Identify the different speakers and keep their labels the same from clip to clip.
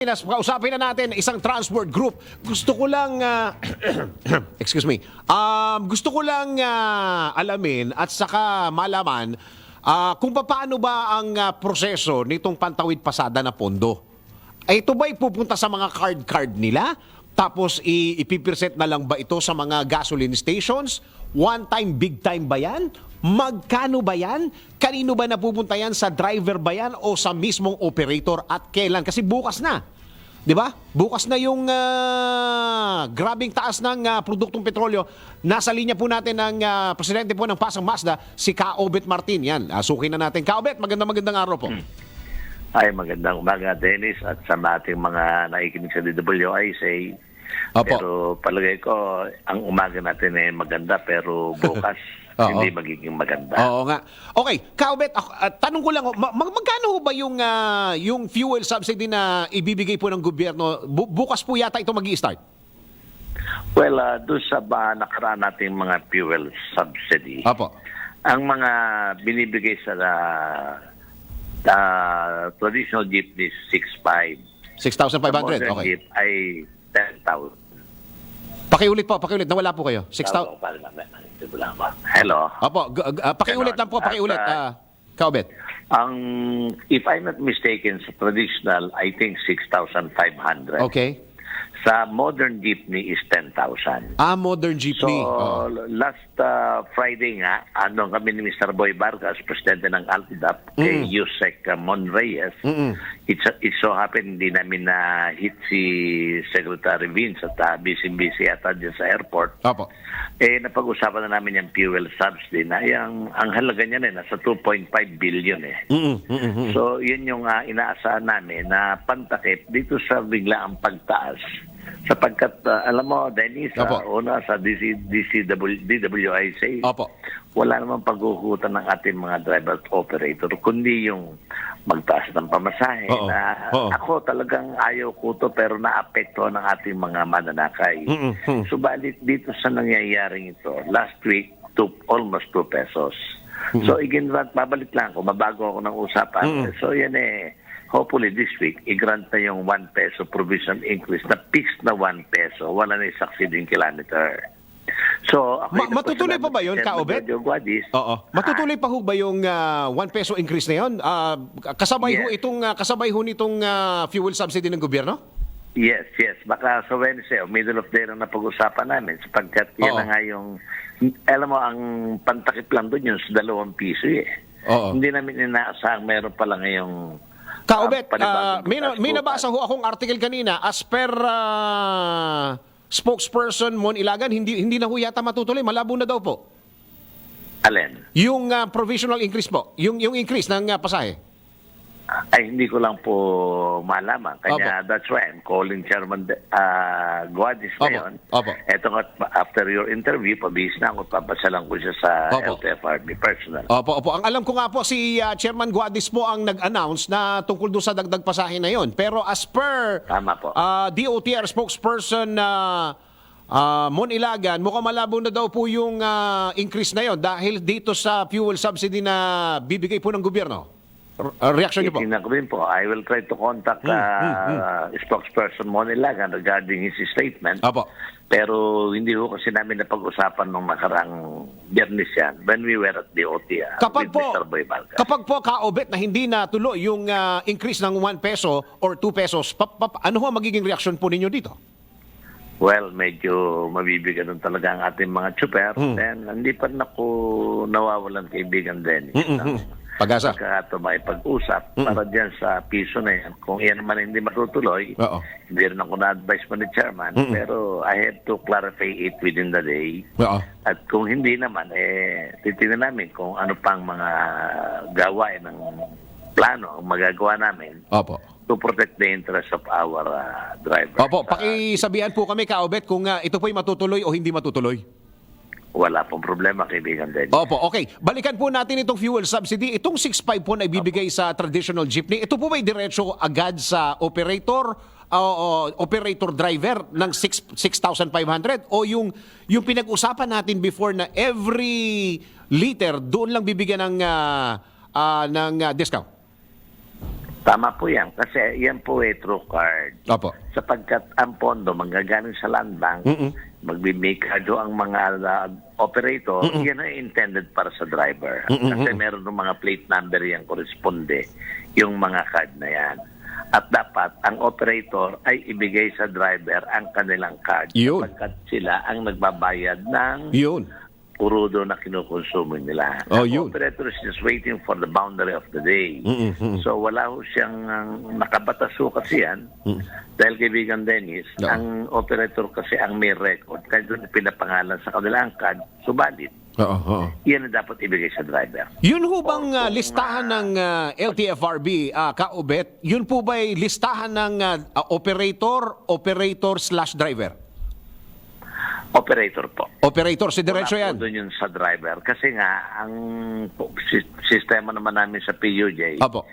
Speaker 1: Pinas, kausapin na natin isang transport group. Gusto ko lang, ah, excuse me, um, gusto ko lang ah, alamin at saka malaman ah, kung paano ba ang ah, proseso nitong pantawid pasada na pondo. Ito ba pupunta sa mga card-card nila? Tapos i- ipipresent na lang ba ito sa mga gasoline stations? One time, big time ba yan? Magkano ba yan? Kanino ba napupunta yan? Sa driver ba yan o sa mismong operator at kailan? Kasi bukas na. 'Di ba? Bukas na yung ah, grabing taas ng ah, produktong petrolyo. Nasa linya po natin ng ah, presidente po ng Pasang Mazda, si Kaobet Martin. Yan, uh, sukin na natin. Kaobet, magandang magandang araw po.
Speaker 2: Ay, magandang umaga, Dennis, at sa ating mga nakikinig sa DWIC.
Speaker 1: Opo.
Speaker 2: Pero palagay ko, ang umaga natin ay maganda, pero bukas
Speaker 1: Oo.
Speaker 2: hindi magiging maganda.
Speaker 1: Oo nga. Okay, Kaobet, ako, ah, tanong ko lang, ma- mag- magkano ho ba yung, ah, yung fuel subsidy na ibibigay po ng gobyerno? Bu- bukas po yata ito mag start
Speaker 2: Well, uh, doon sa ba nakaraan nating mga fuel subsidy,
Speaker 1: Apo.
Speaker 2: ang mga binibigay sa uh, uh, traditional jeepney 6.5. Sa
Speaker 1: 6,500.
Speaker 2: modern
Speaker 1: Okay.
Speaker 2: jeep ay 10,000.
Speaker 1: Pakiulit po, pakiulit. Nawala po kayo. 6,000.
Speaker 2: Tawag ko, parang naman. Ito lang ba? Hello?
Speaker 1: Apo, g- g- ah, pakiulit lang po, pakiulit.
Speaker 2: At, ah,
Speaker 1: ah, Kaobet.
Speaker 2: Ang, if I'm not mistaken, sa traditional, I think 6,500.
Speaker 1: Okay.
Speaker 2: Sa modern jeepney is 10,000.
Speaker 1: Ah, modern
Speaker 2: So,
Speaker 1: jeepney. Oo.
Speaker 2: last uh, Friday nga, ano kami ni Mr. Boy Vargas, presidente ng Altidap, kay Yusek uh, Mon Reyes, it's, it so happened hindi namin na hit si Secretary Vince at uh, busy-busy ata dyan sa airport.
Speaker 1: Apo.
Speaker 2: Eh, napag-usapan na namin yung fuel subsidy na yung, ang halaga niya na nasa 2.5 billion eh.
Speaker 1: Mm-mm.
Speaker 2: So, yun yung uh, inaasahan namin na pantakip dito sa biglaang pagtaas. Sapagkat, uh, alam mo, Dennis, sa
Speaker 1: Opo.
Speaker 2: una sa DC, DCW, DWIC,
Speaker 1: Opo.
Speaker 2: wala namang pagkukutan ng ating mga driver at operator, kundi yung magtaas ng pamasahe
Speaker 1: Oo.
Speaker 2: na
Speaker 1: Oo.
Speaker 2: ako talagang ayaw ko to pero naapekto ng ating mga mananakay.
Speaker 1: Mm-mm. Mm.
Speaker 2: Subalit dito sa nangyayaring ito, last week, to almost 2 pesos. So again, babalik lang ako, mabago ako ng usapan. So yan eh, hopefully this week, i-grant na yung 1 peso provision increase na fixed na 1 peso, wala na yung succeeding kilometer. So,
Speaker 1: Ma- matutuloy pa ba yun, Kaobet? Oo. Matutuloy pa ho ba yung 1 peso increase na yon? Ah, kasabay ho
Speaker 2: Yes.
Speaker 1: itong ah, kasabay ho nitong ah, fuel subsidy ng gobyerno?
Speaker 2: Yes, yes. Baka sa Wednesday middle of day na pag-usapan namin sapagkat yan
Speaker 1: Oo.
Speaker 2: na nga yung, alam mo, ang pantakip lang doon yung sa dalawang piso eh.
Speaker 1: Oo.
Speaker 2: Hindi namin inaasahang meron pala ngayong Panibagong
Speaker 1: ah, may, na- may nabasa ho akong article kanina as per ah, spokesperson Mon Ilagan, hindi hindi na ho yata matutuloy, malabo na daw po.
Speaker 2: Alin?
Speaker 1: Yung ah, provisional increase po, yung yung increase ng ah, pasahe.
Speaker 2: Ay, hindi ko lang po malaman. Kanya, that's why I'm calling Chairman uh, Guadis
Speaker 1: Opo,
Speaker 2: ngayon.
Speaker 1: opo.
Speaker 2: Eto nga, after your interview, pabihis na ako, papasalan ko siya sa
Speaker 1: Opo.
Speaker 2: LTFRB personal.
Speaker 1: Opo, opo. Ang alam ko nga po si ah, Chairman Guadis po ang nag-announce na tungkol doon sa dagdag pasahe na yon. Pero as per
Speaker 2: Tama po.
Speaker 1: ah, DOTR spokesperson na Mon Ilagan, mukhang malabo na daw po yung ah, increase na yon dahil dito sa fuel subsidy na bibigay po ng gobyerno. Ah, reaction niyo po?
Speaker 2: Itingnan ko rin po. I will try to contact
Speaker 1: Hmm,
Speaker 2: uh, spokesperson Monilagan regarding his statement.
Speaker 1: Opo.
Speaker 2: Pero hindi ko kasi namin napag-usapan nung nakarang biyernes yan when we were at the OTR
Speaker 1: Kapag
Speaker 2: with
Speaker 1: po,
Speaker 2: Mr. Boy Vargas.
Speaker 1: kapag po kaobet na hindi natuloy yung ah, increase ng 1 peso or 2 pesos, pap, pap, ano ho magiging reaction po ninyo dito?
Speaker 2: Well, medyo mabibigyan nun talaga ang ating mga tsuper.
Speaker 1: Hmm.
Speaker 2: Then, hindi pa na ko nawawalan kaibigan din.
Speaker 1: Mm-mm. Pag-asa.
Speaker 2: Pagkakato makipag-usap para dyan sa piso na yan. Kung yan naman hindi matutuloy,
Speaker 1: Oo.
Speaker 2: hindi rin ako na-advise mo ni Chairman. Pero I have to clarify it within the day.
Speaker 1: Oo.
Speaker 2: At kung hindi naman, eh, titignan namin kung ano pang mga gawain ng plano ang magagawa namin
Speaker 1: Opo.
Speaker 2: to protect the interest of our uh, drivers.
Speaker 1: Opo,
Speaker 2: Ah,
Speaker 1: pakisabihan po kami, Kaobet, kung ah, ito po'y matutuloy o hindi matutuloy.
Speaker 2: Wala pong problema, kaibigan din.
Speaker 1: Opo, okay. Balikan po natin itong fuel subsidy. Itong 6.5 po na ibibigay sa traditional jeepney, ito po ba'y diretso agad sa operator o operator driver ng 6 6,500 o yung yung pinag-usapan natin before na every liter doon lang bibigyan ng ah, ah, ng ah, discount?
Speaker 2: Tama po yan. Kasi yan po eh, true card.
Speaker 1: Opo.
Speaker 2: Sapagkat ang pondo manggagaling sa land bank,
Speaker 1: Mm-mm.
Speaker 2: Magbibig do ang mga uh, operator, yan ay intended para sa driver. Kasi meron ng mga plate number yan koresponde yung mga card na yan. At dapat ang operator ay ibigay sa driver ang kanilang card
Speaker 1: Yun.
Speaker 2: sapagkat sila ang nagbabayad ng
Speaker 1: Yun.
Speaker 2: Urudo na kinukonsumo nila.
Speaker 1: Oh,
Speaker 2: Ang
Speaker 1: yun.
Speaker 2: operator is just waiting for the boundary of the day.
Speaker 1: Mm-mm, mm-mm.
Speaker 2: So wala ho siyang uh, nakabatas ho kasi yan. Dahil kaibigan Dennis,
Speaker 1: Oo.
Speaker 2: ang operator kasi ang may record. Kahit doon pinapangalan sa kanilang card, subalit.
Speaker 1: Oo, oo.
Speaker 2: Yan ang dapat ibigay sa driver.
Speaker 1: Yun ho bang ah, listahan ng ah, LTFRB, ah, Kaubet, yun po ba'y listahan ng ah, ah, operator, operator slash driver?
Speaker 2: Operator po.
Speaker 1: Operator, si diretso
Speaker 2: Wala
Speaker 1: yan.
Speaker 2: po doon yun sa driver. Kasi nga, ang po- si- sistema naman namin sa PUJ,
Speaker 1: Opo.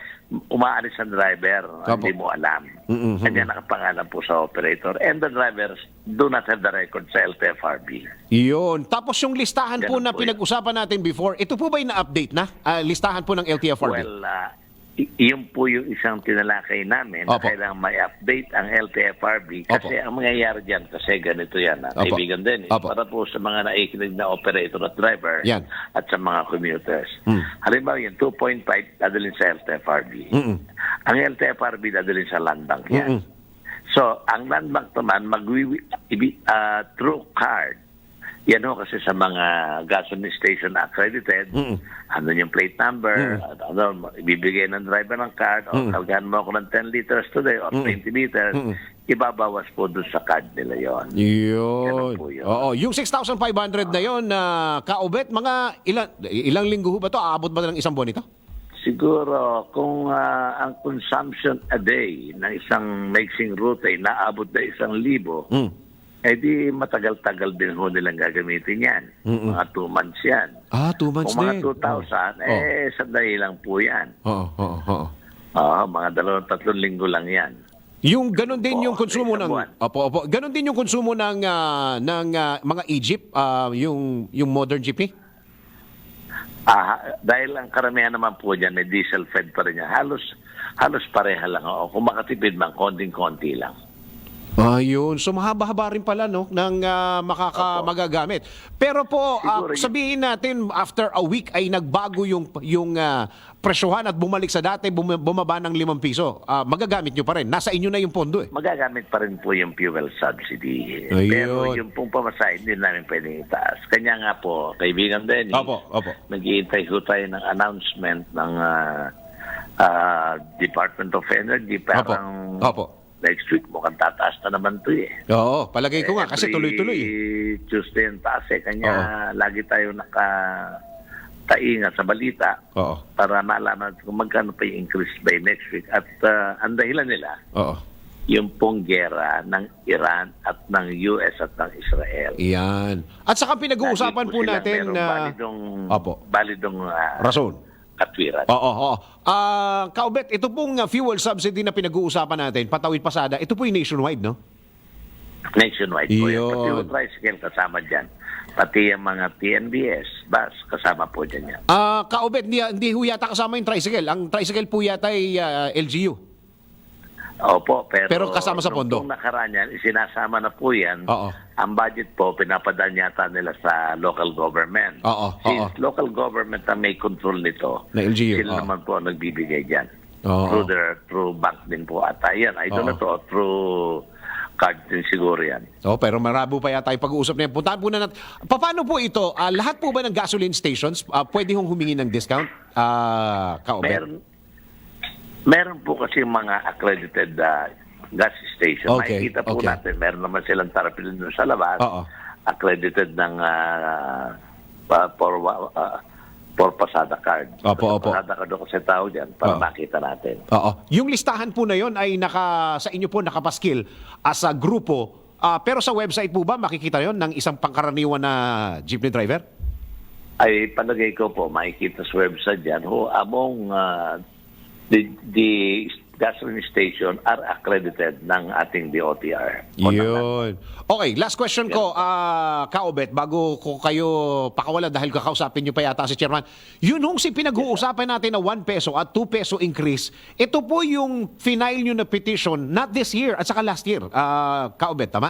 Speaker 2: umaalis ang driver,
Speaker 1: Opo.
Speaker 2: hindi mo alam.
Speaker 1: Mm-mm.
Speaker 2: Kanya nakapangalan po sa operator. And the drivers do not have the record sa LTFRB.
Speaker 1: Yun. Tapos yung listahan po
Speaker 2: Ganun
Speaker 1: na
Speaker 2: po
Speaker 1: pinag-usapan natin before, ito po ba'y na-update na? Ah, listahan po ng LTFRB?
Speaker 2: Well, uh, yun po yung isang tinalakay namin.
Speaker 1: Opo.
Speaker 2: Kailangan may update ang LTFRB. Kasi
Speaker 1: Opo.
Speaker 2: ang mangyayari dyan, kasi ganito yan, ha,
Speaker 1: Opo.
Speaker 2: kaibigan din.
Speaker 1: Opo.
Speaker 2: Para po sa mga naikinig na operator at driver
Speaker 1: Yan.
Speaker 2: at sa mga commuters.
Speaker 1: Mm.
Speaker 2: Halimbawa yung 2.5 dadalhin sa LTFRB.
Speaker 1: Mm-mm.
Speaker 2: Ang LTFRB dadalhin sa land bank yan.
Speaker 1: Mm-mm.
Speaker 2: So, ang land bank naman, magwi ibi- ah, through card, yan ho kasi sa mga gasoline station na accredited,
Speaker 1: Mm-mm.
Speaker 2: ano yung plate number, at ano, ibibigay ng driver ng card, o
Speaker 1: Mm.
Speaker 2: kalgahan mo ako ng 10 liters today or 20 liters,
Speaker 1: Mm-mm.
Speaker 2: ibabawas po doon sa card nila yon.
Speaker 1: Yun.
Speaker 2: Yun.
Speaker 1: Oo, yung 6,500 na yun, na Kaubet, mga ilan, ilang linggo ba to? Aabot ba ng isang buwan ito?
Speaker 2: Siguro, kung ah, ang consumption a day ng isang mixing route ay naabot na isang libo,
Speaker 1: Mm.
Speaker 2: Eh di matagal-tagal din ho nilang gagamitin yan.
Speaker 1: Mm-mm.
Speaker 2: Mga two months yan.
Speaker 1: Ah, two months
Speaker 2: Kung mga
Speaker 1: din.
Speaker 2: 2,000,
Speaker 1: Oh.
Speaker 2: eh, sandali lang po yan.
Speaker 1: Oo, oo, oo.
Speaker 2: Oo, mga dalawang tatlong linggo lang yan.
Speaker 1: Yung ganun din
Speaker 2: Oo,
Speaker 1: yung konsumo
Speaker 2: isang
Speaker 1: ng
Speaker 2: buwan.
Speaker 1: Opo, opo. Ganun din yung konsumo ng ah, ng ah, mga Egypt, ah, yung yung modern jeepney.
Speaker 2: Ah, dahil ang karamihan naman po dyan, may diesel fed pa rin yan. Halos, halos pareha lang. O, kung makatipid man, konting-konti lang.
Speaker 1: Ayun. So mahaba-haba rin pala no ng ah, makaka
Speaker 2: Opo.
Speaker 1: magagamit. Pero po
Speaker 2: Siguro yun.
Speaker 1: sabihin natin after a week ay nagbago yung yung ah, presyohan at bumalik sa dati bum- bumaba ng 5 piso. Ah, magagamit nyo pa rin. Nasa inyo na yung pondo eh.
Speaker 2: Magagamit pa rin po yung fuel subsidy.
Speaker 1: Ayun.
Speaker 2: Pero yung pong pamasahe, hindi namin pwedeng itaas. Kanya nga po, kaibigan Denny,
Speaker 1: Opo, opo.
Speaker 2: nag-iintay ho tayo ng announcement ng ah, ah, Department of Energy.
Speaker 1: Opo.
Speaker 2: Parang
Speaker 1: Opo.
Speaker 2: Next week mukhang tataas na naman to eh.
Speaker 1: Oo, palagay ko nga kasi
Speaker 2: Every
Speaker 1: tuloy-tuloy. eh.
Speaker 2: Tuesday ang taas eh. Kanya lagi tayo naka tainga sa balita
Speaker 1: Oo.
Speaker 2: para malaman kung magkano pa yung increase by next week. At ah, ang dahilan nila,
Speaker 1: Oo.
Speaker 2: yung pong gera ng Iran at ng US at ng Israel.
Speaker 1: Iyan. At saka pinag-uusapan
Speaker 2: Lagi
Speaker 1: po
Speaker 2: silang
Speaker 1: natin
Speaker 2: merong
Speaker 1: na
Speaker 2: balidong,
Speaker 1: Opo.
Speaker 2: balidong ah,
Speaker 1: rason.
Speaker 2: Katwiran.
Speaker 1: Oo, oo. Ah, Kaubet, ito pong ah, fuel subsidy na pinag-uusapan natin, patawid pasada, ito po yung nationwide, no?
Speaker 2: Nationwide po yan.
Speaker 1: Yun.
Speaker 2: Pati yung tricycle kasama dyan. Pati yung mga TNBS, bus, kasama po dyan yan.
Speaker 1: Ah, Kaubet, hindi, hindi ho yata kasama yung tricycle. Ang tricycle po yata ay ah, LGU.
Speaker 2: Opo, pero,
Speaker 1: Pero kasama sa
Speaker 2: nung
Speaker 1: pondo.
Speaker 2: pong nakaraan yan, isinasama na po yan.
Speaker 1: Oo.
Speaker 2: Ang budget po, pinapadaan yata nila sa local government.
Speaker 1: Oo,
Speaker 2: Since
Speaker 1: oo.
Speaker 2: local government ang may control nito,
Speaker 1: Na LGU,
Speaker 2: sila
Speaker 1: oo.
Speaker 2: naman po ang nagbibigay dyan.
Speaker 1: Oo.
Speaker 2: Through their, through bank din po ata. Yan, I don't
Speaker 1: Oo.
Speaker 2: know to, through card din siguro yan.
Speaker 1: Oh, pero marabo pa yata yung pag-uusap na yan. Puntahan po na natin. Paano po ito? Ah, lahat po ba ng gasoline stations ah, pwede hong humingi ng discount? Ah, Kaubet?
Speaker 2: Meron, meron po kasi mga accredited ah, gas station.
Speaker 1: Okay,
Speaker 2: Makikita po
Speaker 1: okay.
Speaker 2: natin, meron naman silang tarapilin doon sa labas.
Speaker 1: Oo.
Speaker 2: Accredited ng pa- for, ah, for pasada card.
Speaker 1: Opo, opo.
Speaker 2: Pasada card ako sa tao dyan para
Speaker 1: Oo.
Speaker 2: makita natin.
Speaker 1: Oo. Yung listahan po na yon ay naka, sa inyo po nakapaskil as a grupo. Ah, pero sa website po ba makikita yon ng isang pangkaraniwan na jeepney driver?
Speaker 2: Ay palagay ko po, makikita sa website dyan, ho, among ah, the, the gasoline station are accredited ng ating DOTR.
Speaker 1: Yun. Okay, last question ko, ah Kaobet, bago ko kayo pakawalan dahil kakausapin nyo pa yata si Chairman. Yun hong si pinag-uusapan natin na 1 peso at 2 peso increase, ito po yung final nyo na petition, not this year at saka last year. Ah Kaobet, tama?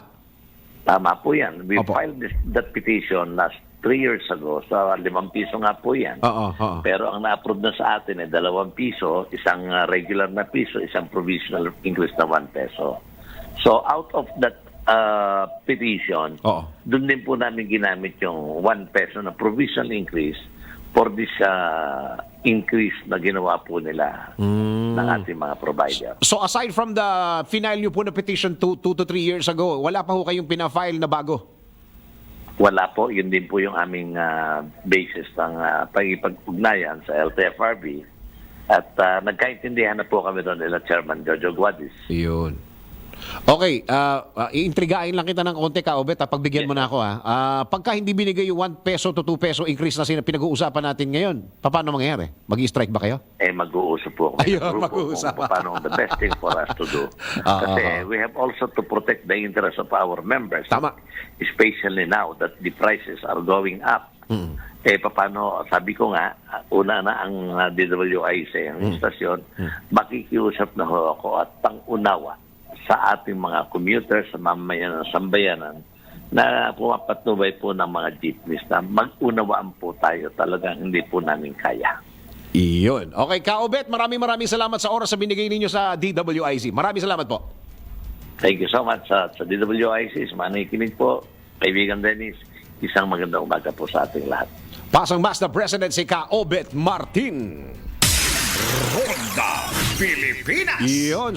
Speaker 2: Tama po yan. We
Speaker 1: Opo.
Speaker 2: filed this, that petition last three years ago. So, limang piso nga po yan.
Speaker 1: Oo, oo.
Speaker 2: Pero ang na-approve na sa atin ay dalawang piso, isang uh, regular na piso, isang provisional increase na one peso. So, out of that uh, petition,
Speaker 1: Oo.
Speaker 2: doon din po namin ginamit yung one peso na provisional increase for this uh, increase na ginawa po nila
Speaker 1: Hmm.
Speaker 2: ng ating mga provider.
Speaker 1: So aside from the final nyo po na petition 2 to 3 years ago, wala pa ho kayong pinafile na bago?
Speaker 2: Wala po, yun din po yung aming ah, basis ng uh, pag-ipag-ugnayan sa LTFRB. At ah, nagkaintindihan na po kami doon nila Chairman Jojo Guadis.
Speaker 1: Yun. Okay, ah ah, iintrigain lang kita ng konti ka, Obet, ha, pagbigyan mo na ako. Ha. Ah, pagka hindi binigay yung 1 peso to 2 peso increase na sina pinag-uusapan natin ngayon, pa- paano mangyayari? mag-strike ba kayo?
Speaker 2: Eh, mag-uusap po kami
Speaker 1: Ayun, mag-uusap.
Speaker 2: kung paano the best thing for us to do.
Speaker 1: Ah,
Speaker 2: Kasi
Speaker 1: ah, ah.
Speaker 2: we have also to protect the interest of our members.
Speaker 1: Tama.
Speaker 2: Especially now that the prices are going up.
Speaker 1: Hmm.
Speaker 2: Eh, paano, sabi ko nga, una na ang uh, DWIC, ang
Speaker 1: Hmm.
Speaker 2: istasyon, makikiusap na ho ako at pang-unawa sa ating mga commuters, sa mamayan ng sambayanan, na pumapatnubay po ng mga jeepneys na mag-unawaan po tayo talagang hindi po namin kaya.
Speaker 1: Iyon. Okay, Kaobet, maraming maraming salamat sa oras sa binigay ninyo sa DWIC. Maraming salamat po.
Speaker 2: Thank you so much sa, sa DWIC, sa mga nakikinig po. Kaibigan Dennis, isang magandang umaga po sa ating lahat.
Speaker 1: Pasang Master President si Kaobet Martin.
Speaker 3: Ronda Pilipinas.
Speaker 1: Iyon.